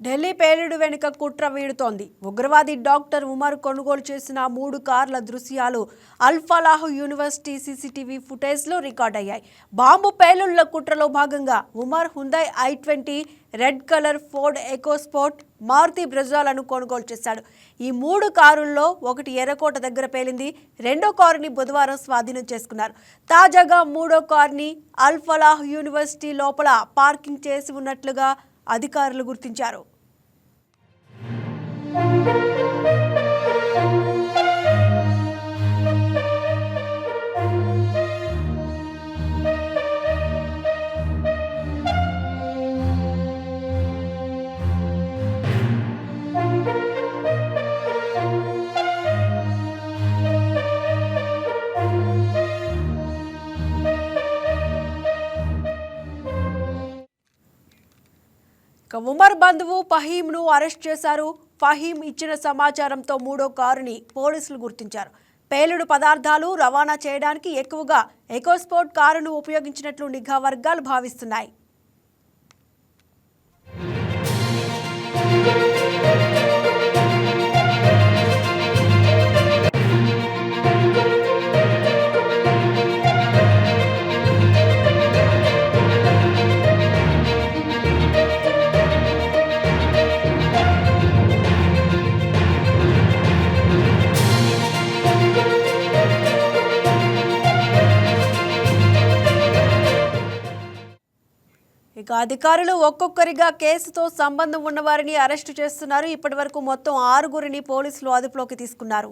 ఢిల్లీ పేలుడు వెనుక కుట్ర వీడుతోంది. ఉగ్రవాది డాక్టర్ ఉమర్ కొనుగోలు చేసిన మూడు కార్ల దృశ్యాలు అల్ఫలాహ్ యూనివర్సిటీ సీసీటీవీ ఫుటేజ్లో రికార్డ్ అయ్యాయి బాంబు పేలుళ్ళ కుట్రలో భాగంగా Umar Hyundai i twenty red colour Ford EcoSport Maruti బ్రెజాలను కొనుగోలు చేశాడు. ఈ మూడు కారుల్లో ఒకటి ఎర్రకోట దగ్గర పేలింది రెండో కారుని బుధవారం స్వాధీనం చేసుకున్నారు. తాజాగా మూడో కారుని అల్ఫలాహ్ యూనివర్సిటీ లోపల పార్కింగ్ చేసి ఉన్నట్లుగా అధికారులు గుర్తించారు. ఉమర్ బంధువు ఫహీంను అరెస్ట్ చేశారు. ఫహీం ఇచ్చిన సమాచారంతో మూడో కారుని పోలీసులు గుర్తించారు. పేలుడు పదార్థాలు రవాణా చేయడానికి ఎక్కువగా ఎకోస్పోర్ట్ కారును ఉపయోగించినట్లు నిఘా వర్గాలు భావిస్తున్నాయి. ఇక అధికారులు ఒక్కొక్కరిగా కేసుతో సంబంధం ఉన్నవారిని అరెస్టు చేస్తున్నారు. ఇప్పటి వరకు మొత్తం ఆరుగురిని పోలీసులు అదుపులోకి తీసుకున్నారు.